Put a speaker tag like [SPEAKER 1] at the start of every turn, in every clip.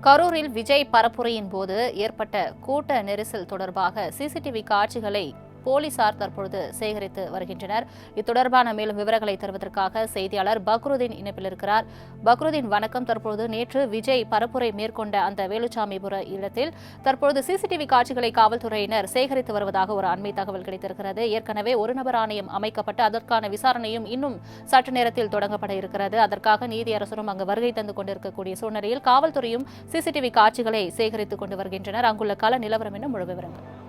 [SPEAKER 1] கரூரில் விஜய் பரப்புரையின் போது ஏற்பட்ட கூட்ட நெரிசல் தொடர்பாக சிசிடிவி காட்சிகளை போலீசார் தற்பொழுது சேகரித்து வருகின்றனர். இத்தொடர்பான மேலும் விவரங்களை தருவதற்காக செய்தியாளர் பக்ருதீன் இணைப்பில் இருக்கிறார். பக்ருதீன் வணக்கம். தற்பொழுது நேற்று விஜய் பரப்புரை மேற்கொண்ட அந்த வேலுச்சாமிபுர இடத்தில் தற்பொழுது சிசிடிவி காட்சிகளை காவல்துறையினர் சேகரித்து வருவதாக ஒரு அண்மை தகவல் கிடைத்திருக்கிறது. ஏற்கனவே ஒரு நபர் ஆணையம் அமைக்கப்பட்டு அதற்கான விசாரணையும் இன்னும் சற்று நேரத்தில் தொடங்கப்பட இருக்கிறது. அதற்காக நீதியரசரும் அங்கு வருகை தந்து கொண்டிருக்கக்கூடிய சூழ்நிலையில் காவல்துறையும் சிசிடிவி காட்சிகளை சேகரித்துக் கொண்டு வருகின்றனர். அங்குள்ள கள நிலவரம் என்ன? முழு விவரங்கள்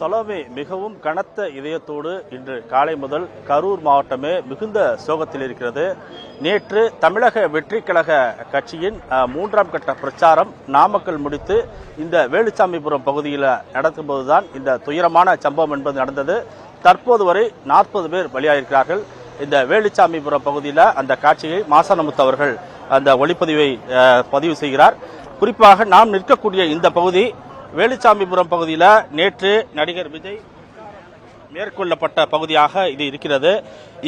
[SPEAKER 2] சலோமே மிகவும் கனத்த இதயத்தோடு இன்று காலை முதல் கரூர் மாவட்டமே மிகுந்த சோகத்தில் இருக்கிறது. நேற்று தமிழக வெற்றி கழக கட்சியின் மூன்றாம் கட்ட பிரச்சாரம் நாமக்கல் முடித்து இந்த வேலுச்சாமிபுரம் பகுதியில் நடக்கும்போதுதான் இந்த துயரமான சம்பவம் என்பது நடந்தது. தற்போது வரை நாற்பது பேர் பலியாயிருக்கிறார்கள். இந்த வேலுச்சாமிபுரம் பகுதியில் அந்த காட்சியை மாசானமுத்து அவர்கள் அந்த ஒளிப்பதிவை பதிவு செய்கிறார். குறிப்பாக நாம் நிற்கக்கூடிய இந்த பகுதி வேலுச்சாமிபுரம் பகுதியில் நேற்று நடிகர் விஜய் மேற்கொள்ளப்பட்ட பகுதியாக இது இருக்கிறது.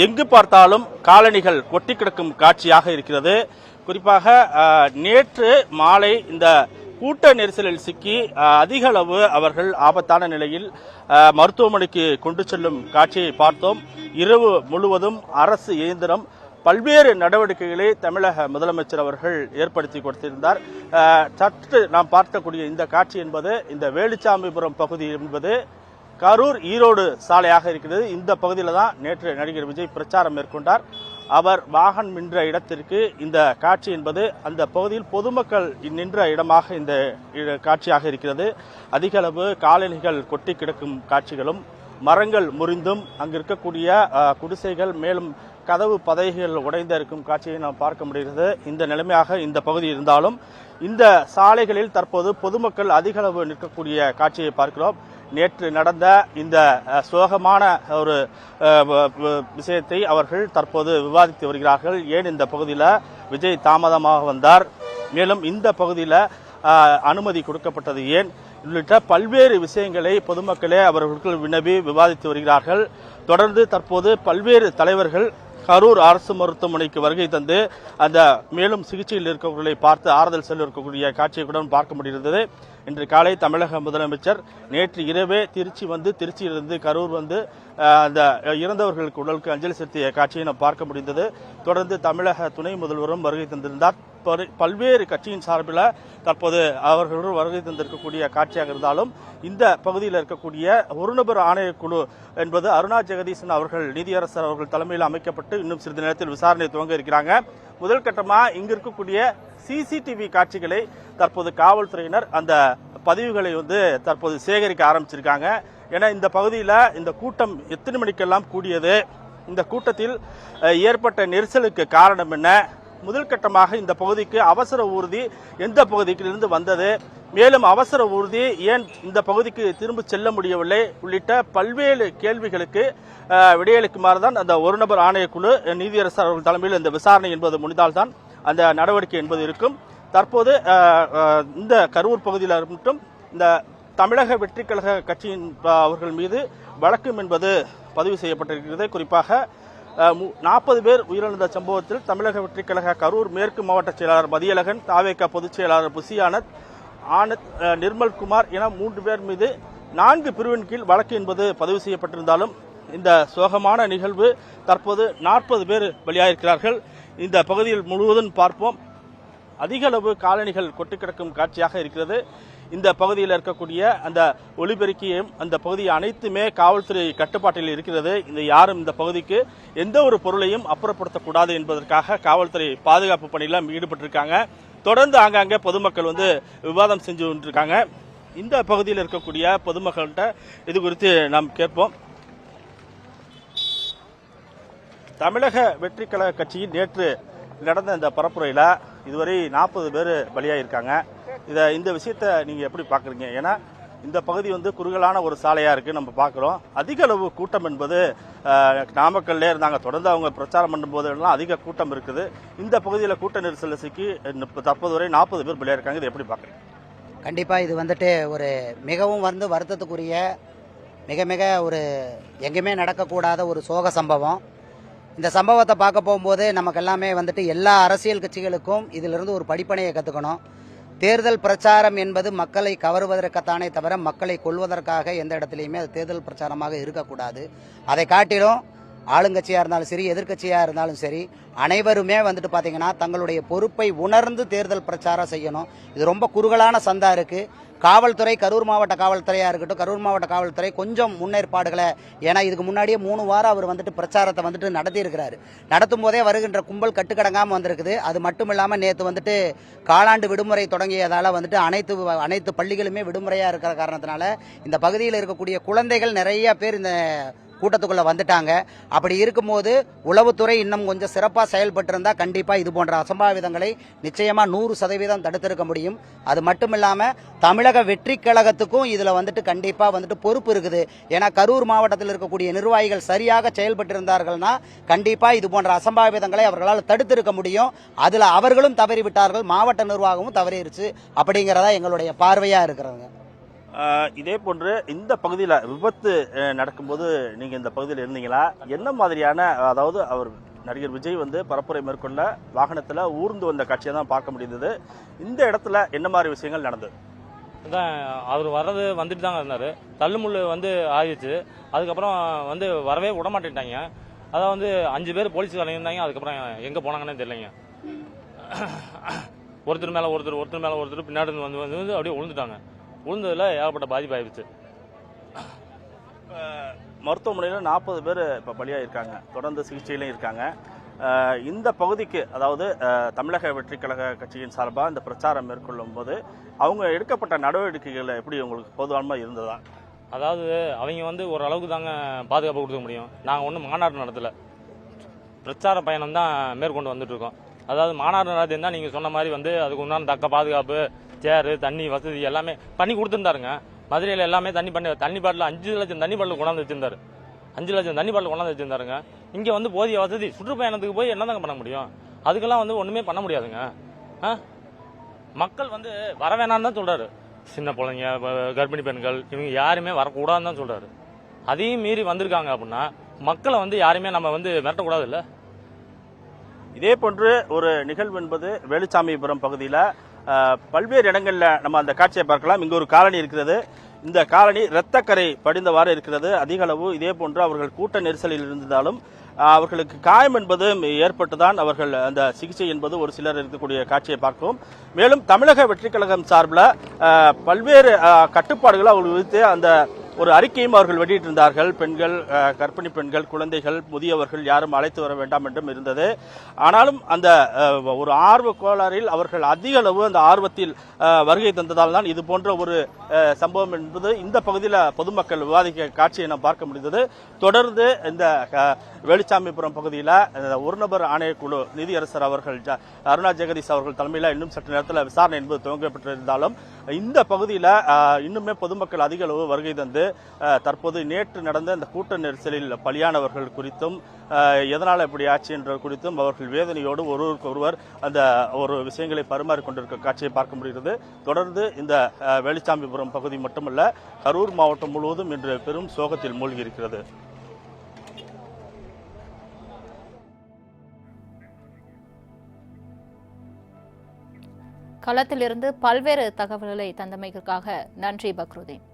[SPEAKER 2] எங்கு பார்த்தாலும் காலணிகள் கொட்டி கிடக்கும் காட்சியாக இருக்கிறது. குறிப்பாக நேற்று மாலை இந்த கூட்ட நெரிசலில் சிக்கி அதிக அளவு அவர்கள் ஆபத்தான நிலையில் மருத்துவமனைக்கு கொண்டு செல்லும் காட்சியை பார்த்தோம். இரவு முழுவதும் அரசு இயந்திரம் பல்வேறு நடவடிக்கைகளை தமிழக முதலமைச்சர் அவர்கள் ஏற்படுத்தி கொடுத்திருந்தார். சற்று நாம் பார்க்கக்கூடிய இந்த காட்சி என்பது இந்த வேலுச்சாமிபுரம் பகுதி என்பது கரூர் ஈரோடு சாலையாக இருக்கிறது. இந்த பகுதியில் தான் நேற்று நடிகர் விஜய் பிரச்சாரம் மேற்கொண்டார். அவர் வாகனம் நின்ற இடத்திற்கு இந்த காட்சி என்பது அந்த பகுதியில் பொதுமக்கள் நின்ற இடமாக இந்த இட- காட்சியாக இருக்கிறது. அதிக அளவு காலணிகள் கொட்டி கிடக்கும் காட்சிகளும் மரங்கள் முறிந்தும் அங்கு இருக்கக்கூடிய குடிசைகள் மேலும் கதவு பதைகள் உடைந்த இருக்கும் காட்சியை நாம் பார்க்க முடிகிறது. இந்த நிலைமையாக இந்த பகுதி இருந்தாலும் இந்த சாலைகளில் தற்போது பொதுமக்கள் அதிக அளவு நிற்கக்கூடிய காட்சியை பார்க்கிறோம். நேற்று நடந்த இந்த சோகமான ஒரு விஷயத்தை அவர்கள் தற்போது விவாதித்து வருகிறார்கள். ஏன் இந்த பகுதியில் விஜய் தாமதமாக வந்தார்? மேலும் இந்த பகுதியில் அனுமதி கொடுக்கப்பட்டது ஏன்? உள்ளிட்ட பல்வேறு விஷயங்களை பொதுமக்களே அவர்களுக்கு வினவி விவாதித்து வருகிறார்கள். தொடர்ந்து தற்போது பல்வேறு தலைவர்கள் கரூர் அரசு மருத்துவமனைக்கு வருகை தந்து அந்த மேலும் சிகிச்சையில் இருக்கவர்களை பார்த்து ஆறுதல் செல்ல இருக்கக்கூடிய காட்சியை கூட பார்க்க முடிகிறது இன்று காலை தமிழக முதலமைச்சர் நேற்று இரவே திருச்சி வந்து திருச்சியிலிருந்து கரூர் வந்து அந்த இறந்தவர்களுக்கு உடலுக்கு அஞ்சலி செலுத்திய காட்சியை நாம் பார்க்க முடிந்தது. தொடர்ந்து தமிழக துணை முதல்வரும் வருகை தந்திருந்தார். பல்வேறு கட்சியின் சார்பில் தற்போது அவர்களுடன் வருகை தந்திருக்கக்கூடிய காட்சியாக இருந்தாலும் இந்த பகுதியில் இருக்கக்கூடிய ஒரு நபர் ஆணையக்குழு என்பது அருணா ஜெகதீசன் அவர்கள் நீதியரசர் அவர்கள் தலைமையில் அமைக்கப்பட்டு இன்னும் சிறிது நேரத்தில் விசாரணை துவங்க இருக்கிறாங்க. முதல் கட்டமாக இங்கு இருக்கக்கூடிய சிசிடிவி காட்சிகளை தற்போது காவல்துறையினர் அந்த பதிவுகளை வந்து தற்போது சேகரிக்க ஆரம்பிச்சிருக்காங்க. ஏன்னா இந்த பகுதியில் இந்த கூட்டம் எத்தனை மணிக்கெல்லாம் கூடியது? இந்த கூட்டத்தில் ஏற்பட்ட நெரிசலுக்கு காரணம் என்ன? முதல் கட்டமாக இந்த பகுதிக்கு அவசர ஊர்தி எந்த பகுதியிலிருந்து வந்தது? மேலும் அவசர ஊர்தி ஏன் இந்த பகுதிக்கு திரும்ப செல்ல முடியவில்லை? உள்ளிட்ட பல்வேறு கேள்விகளுக்கு அஹ், விடையளிக்குமாறு தான் அந்த ஒரு நபர் ஆணையக்குழு நீதியரசர் அவர்கள் தலைமையில் இந்த விசாரணை என்பது முடிந்தால்தான் அந்த நடவடிக்கை என்பது இருக்கும். தற்போது இந்த கரூர் பகுதியில் மட்டும் இந்த தமிழக வெற்றி கழக கட்சியின் அவர்கள் மீது வழக்கம் என்பது பதிவு செய்யப்பட்டிருக்கிறது. குறிப்பாக நாற்பது பேர் உயிரிழந்த சம்பவத்தில் தமிழக வெற்றி கழக கரூர் மேற்கு மாவட்ட செயலாளர் மதியழகன் தாவேக பொதுச் செயலாளர் புசியானத் ஆனந்த் ஆனந்த் நிர்மல்குமார் என மூன்று பேர் மீது நான்கு பிரிவின் கீழ் வழக்கு என்பது பதிவு செய்யப்பட்டிருந்தாலும் இந்த சோகமான நிகழ்வு தற்போது நாற்பது பேர் பலியாயிருக்கிறார்கள். இந்த பகுதியில் முழுவதும் பார்ப்போம். அதிக அளவு காலணிகள் கொட்டி கிடக்கும் காட்சியாக இருக்கிறது. இந்த பகுதியில் இருக்கக்கூடிய அந்த ஒளிபெருக்கியும் அந்த பகுதி அனைத்துமே காவல்துறை கட்டுப்பாட்டில் இருக்கிறது. இந்த யாரும் இந்த பகுதிக்கு எந்த ஒரு பொருளையும் அப்புறப்படுத்தக்கூடாது என்பதற்காக காவல்துறை பாதுகாப்பு பணியில் ஈடுபட்டிருக்காங்க. தொடர்ந்து ஆங்காங்கே பொதுமக்கள் வந்து விவாதம் செஞ்சு கொண்டிருக்காங்க. இந்த பகுதியில் இருக்கக்கூடிய பொதுமக்கள்கிட்ட இது குறித்து நாம் கேட்போம். தமிழக வெற்றி கழக கட்சியின் நேற்று நடந்த இந்த பரப்புரையில் இதுவரை நாற்பது பேர் பலியாயிருக்காங்க. இதை இந்த விஷயத்தை நீங்கள் எப்படி பார்க்குறீங்க ஏன்னா இந்த பகுதி வந்து குறுகலான ஒரு சாலையாக இருக்குது நம்ம பார்க்குறோம் அதிக அளவு கூட்டம் என்பது நாமக்கல்லே இருந்தாங்க. தொடர்ந்து அவங்க பிரச்சாரம் பண்ணும்போதெல்லாம் அதிக கூட்டம் இருக்குது. இந்த பகுதியில் கூட்ட நெரிசலில் சிக்கி தற்போது வரை நாற்பது பேர் பலியாயிருக்காங்க. இதை எப்படி பார்க்குறீங்க
[SPEAKER 3] கண்டிப்பாக இது வந்துட்டு ஒரு மிகவும் வந்து வருத்தத்துக்குரிய மிக மிக ஒரு எங்கேயுமே நடக்கக்கூடாத ஒரு சோக சம்பவம். இந்த சம்பவத்தை பார்க்க போகும்போது நமக்கு எல்லாமே வந்துட்டு எல்லா அரசியல் கட்சிகளுக்கும் இதிலிருந்து ஒரு படிப்பனையை கற்றுக்கணும் தேர்தல் பிரச்சாரம் என்பது மக்களை கவருவதற்குத்தானே தவிர மக்களை கொள்வதற்காக எந்த இடத்துலையுமே அது தேர்தல் பிரச்சாரமாக இருக்கக்கூடாது. அதை காட்டிலும் ஆளுங்கட்சியாக இருந்தாலும் சரி எதிர்க்கட்சியாக இருந்தாலும் சரி அனைவருமே வந்துட்டு பார்த்தீங்கன்னா தங்களுடைய பொறுப்பை உணர்ந்து தேர்தல் பிரச்சாரம் செய்யணும். இது ரொம்ப குறுகலான சந்தா இருக்குது காவல்துறை கரூர் மாவட்ட காவல்துறையாக இருக்கட்டும் கரூர் மாவட்ட காவல்துறை கொஞ்சம் முன்னேற்பாடுகளை ஏன்னா இதுக்கு முன்னாடியே மூணு வாரம் அவர் வந்துட்டு பிரச்சாரத்தை வந்துட்டு நடத்தியிருக்கிறாரு. நடத்தும் போதே வருகின்ற கும்பல் கட்டுக்கடங்காமல் வந்திருக்குது. அது மட்டும் இல்லாமல் நேற்று வந்துட்டு காலாண்டு விடுமுறை தொடங்கியதால் வந்துட்டு அனைத்து அனைத்து பள்ளிகளுமே விடுமுறையாக இருக்கிற காரணத்தினால இந்த பகுதியில் இருக்கக்கூடிய குழந்தைகள் நிறைய பேர் இந்த கூட்டத்துக்குள்ள வந்துட்டாங்க. அப்படி இருக்கும்போது உளவுத்துறை இன்னும் கொஞ்சம் சிறப்பாக செயல்பட்டிருந்தா கண்டிப்பாக இது போன்ற அசம்பாவிதங்களை நிச்சயமாக நூறு சதவீதம் தடுத்திருக்க முடியும். அது மட்டும் இல்லாமல் தமிழக வெற்றி கழகத்துக்கும் இதில் வந்துட்டு கண்டிப்பாக வந்துட்டு பொறுப்பு இருக்குது. ஏன்னா கரூர் மாவட்டத்தில் இருக்கக்கூடிய நிர்வாகிகள் சரியாக செயல்பட்டிருந்தார்கள்னா கண்டிப்பாக இது போன்ற அசம்பாவிதங்களை அவர்களால் தடுத்திருக்க முடியும். அதில் அவர்களும் தவறிவிட்டார்கள் மாவட்ட நிர்வாகமும் தவறிடுச்சு அப்படிங்கிறதா எங்களுடைய பார்வையாக
[SPEAKER 2] இருக்கிறாங்க இதே போன்று இந்த பகுதியில் விபத்து நடக்கும்போது நீங்கள் இந்த பகுதியில் இருந்தீங்களா? என்ன மாதிரியான அதாவது அவர் நடிகர் விஜய் வந்து பரப்புரை மேற்கொண்ட வாகனத்தில் ஊர்ந்து வந்த காட்சியை தான் பார்க்க முடிந்தது. இந்த இடத்துல என்ன மாதிரி விஷயங்கள் நடந்தது?
[SPEAKER 4] அதான் அவர் வர்றது வந்துட்டு தாங்க இருந்தார். தள்ளுமுள்ளு வந்து ஆயிடுச்சு. அதுக்கப்புறம் வந்து வரவே விட மாட்டேன்ட்டாங்க. அதான் வந்து அஞ்சு பேர் போலீஸ்காரங்க இருந்தாங்க. அதுக்கப்புறம் எங்கே போனாங்கன்னே தெரியலைங்க. ஒருத்தர் மேலே ஒருத்தர் ஒருத்தர் மேலே ஒருத்தர் பின்னாடி வந்து வந்து வந்து அப்படியே விழுந்துட்டாங்க விழுந்ததில் ஏகப்பட்ட பாதிப்பு ஆயிடுச்சு
[SPEAKER 2] மருத்துவமனையில் நாற்பது பேர் இப்போ பலியாக இருக்காங்க தொடர்ந்து சிகிச்சையிலும் இருக்காங்க. இந்த பகுதிக்கு அதாவது தமிழக வெற்றி கழக கட்சியின் சார்பாக இந்த பிரச்சாரம் மேற்கொள்ளும் போது அவங்க எடுக்கப்பட்ட நடவடிக்கைகள் எப்படி உங்களுக்கு பொதுவானமாக இருந்ததா?
[SPEAKER 4] அதாவது அவங்க வந்து ஓரளவுக்கு தாங்க பாதுகாப்பு கொடுக்க முடியும். நாங்கள் ஒன்றும் மாநாடு நடத்தலை. பிரச்சார பயணம் தான் மேற்கொண்டு வந்துட்டு இருக்கோம். அதாவது மாநாடு நடத்தியிருந்தால் நீங்கள் சொன்ன மாதிரி வந்து அதுக்கு உண்டான தக்க பாதுகாப்பு சேரு தண்ணி வசதி எல்லாமே பண்ணி கொடுத்துருந்தாருங்க. மதுரையில் எல்லாமே தண்ணி பண்ணி தண்ணி பாட்டில் அஞ்சு லட்சம் தண்ணி பாட்டில் கொண்டாந்து வச்சிருந்தாரு. அஞ்சு லட்சம் தண்ணி பாட்டில் கொண்டாந்து வச்சிருந்தாருங்க. இங்கே வந்து போதிய வசதி சுற்றுப்பயணத்துக்கு போய் என்னதாங்க பண்ண முடியும்? அதுக்கெல்லாம் வந்து ஒன்றுமே பண்ண முடியாதுங்க. ஆ? மக்கள் வந்து வர வேணாம்னு தான் சொல்கிறாரு சின்ன பிள்ளைங்க கர்ப்பிணி பெண்கள் இவங்க யாருமே வரக்கூடாதுன்னு தான் சொல்கிறாரு அதையும் மீறி வந்திருக்காங்க அப்படின்னா மக்களை வந்து யாருமே நம்ம வந்து மிரட்டக்கூடாது இல்லை
[SPEAKER 2] இதே போன்று ஒரு நிகழ்வு என்பது வேலுச்சாமிபுரம் பகுதியில் பல்வேறு இடங்களில் நம்ம அந்த காட்சியை பார்க்கலாம். இங்கு ஒரு காலனி இருக்கிறது. இந்த காலனி இரத்தக்கரை படிந்தவாறு இருக்கிறது. அதிக அளவு இதே போன்று அவர்கள் கூட்ட நெரிசலில் இருந்தாலும் அவர்களுக்கு காயம் என்பது ஏற்பட்டுதான் அவர்கள் அந்த சிகிச்சை என்பது ஒரு சிலர் இருக்கக்கூடிய காட்சியை பார்க்கிறோம். மேலும் தமிழக வெற்றிக் கழகம் சார்பில் பல்வேறு கட்டுப்பாடுகளை அவர்கள் விதித்து அந்த ஒரு அறிக்கையும் அவர்கள் வெளியிட்டிருந்தார்கள். பெண்கள் அஹ், கர்ப்பிணி பெண்கள் குழந்தைகள் முதியவர்கள் யாரும் அழைத்து வர வேண்டாம் என்றும் இருந்தது. ஆனாலும் அந்த ஒரு ஆர்வ கோளாறில் அவர்கள் அதிக அளவு அந்த ஆர்வத்தில் வருகை தந்ததால் தான் இது போன்ற ஒரு சம்பவம் என்பது இந்த பகுதியில் பொதுமக்கள் விவாதிக்க காட்சியை நாம் பார்க்க முடிந்தது. தொடர்ந்து இந்த வெளிச்சாமிபுரம் வேலுச்சாமிபுரம் பகுதியில் ஒரு நபர் ஆணையக்குழு நிதியரசர் அவர்கள் ஜ- அருணா ஜெகதீஷ் அவர்கள் தலைமையில் இன்னும் சற்று நேரத்தில் விசாரணை என்பது துவங்கப்பட்டிருந்தாலும் இந்த பகுதியில் இன்னுமே பொதுமக்கள் அதிக அளவு வருகை தந்து தற்போது நேற்று நடந்த இந்த கூட்ட நெரிசலில் பலியானவர்கள் குறித்தும் எதனால் இப்படி ஆச்சு என்ற குறித்தும் அவர்கள் வேதனையோடு ஒருவருக்கு ஒருவர் அந்த ஒரு விஷயங்களை பரிமாறிக் கொண்டிருக்க காட்சியை பார்க்க முடிகிறது. தொடர்ந்து இந்த அஹ், பகுதி மட்டுமல்ல கரூர் மாவட்டம் முழுவதும் இன்று பெரும் சோகத்தில் மூழ்கி இருக்கிறது
[SPEAKER 1] களத்திலிருந்து பல்வேறு தகவல்களை தந்தமைக்காக நன்றி பக்ருதீன்.